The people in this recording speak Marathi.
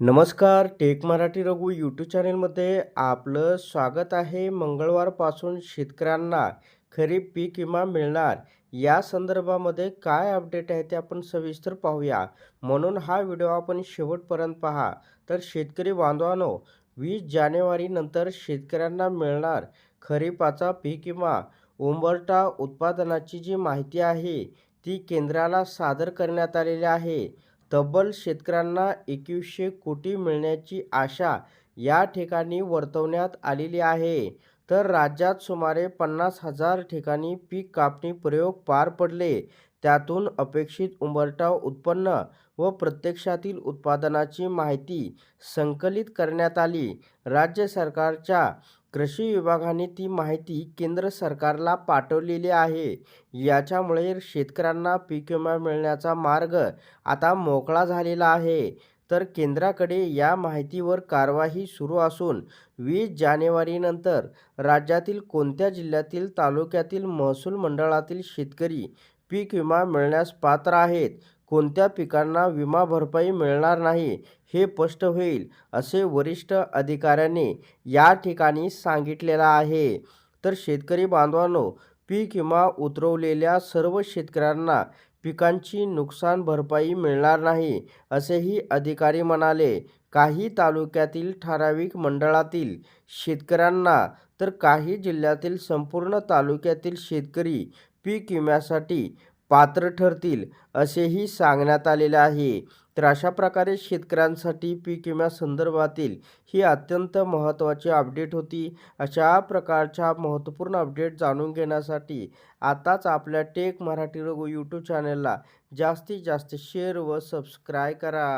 नमस्कार टेक मराठी रघु यूट्यूब चॅनेलमध्ये आपलं स्वागत आहे. मंगळवारपासून शेतकऱ्यांना खरीप पीक विमा मिळणार. या संदर्भामध्ये काय अपडेट आहे ते आपण सविस्तर पाहूया. म्हणून हा व्हिडिओ आपण शेवटपर्यंत पहा. तर शेतकरी बांधवांनो वीस जानेवारीनंतर शेतकऱ्यांना मिळणार खरीपाचा पीक विमा. उंबरटा उत्पादनाची जी माहिती आहे ती केंद्राला सादर करण्यात आलेली आहे. तब्बल शेतकऱ्यांना एकवीसशे कोटी मिळण्याची आशा या ठिकाणी वर्तवण्यात आलेली आहे. तर राज्यात सुमारे पन्नास हजार ठिकाणी पीक कापणी प्रयोग पार पडले. त्यातून अपेक्षित उंबरठाव उत्पन्न व प्रत्यक्षातील उत्पादनाची माहिती संकलित करण्यात आली. राज्य सरकारच्या कृषी विभागाने ती माहिती केंद्र सरकारला पाठवलेली आहे. याच्यामुळे शेतकऱ्यांना पीक विमा मिळण्याचा मार्ग आता मोकळा झालेला आहे. तर केंद्राकडे या माहितीवर कारवाई सुरू असून वीस जानेवारीनंतर राज्यातील कोणत्या जिल्ह्यातील तालुक्यातील महसूल मंडळातील शेतकरी पीक विमा मिळण्यास पात्र आहेत? कोणत्या पिकांना विमा भरपाई मिळणार नाही हे स्पष्ट होईल असे वरिष्ठ अधिकाऱ्यांनी या ठिकाणी सांगितलेलं आहे. तर शेतकरी बांधवांनो पीक विमा उतरवलेल्या सर्व शेतकऱ्यांना पिकांची नुकसान भरपाई मिळणार नाही असेही अधिकारी म्हणाले. काही तालुक्यातील ठराविक मंडळातील शेतकऱ्यांना तर काही जिल्ह्यातील संपूर्ण तालुक्यातील शेतकरी पीक विम्यासाठी पात्र ठरतील असेही सांगण्यात आलेले आहे. तर अशा प्रकारे शेतकऱ्यांसाठी पीक विम्यासंदर्भातील ही अत्यंत महत्त्वाची अपडेट होती. अशा प्रकारच्या महत्त्वपूर्ण अपडेट जाणून घेण्यासाठी आताच आपल्या टेक मराठी रघु यूट्यूब चॅनलला जास्तीत जास्त शेअर व सबस्क्राय करा.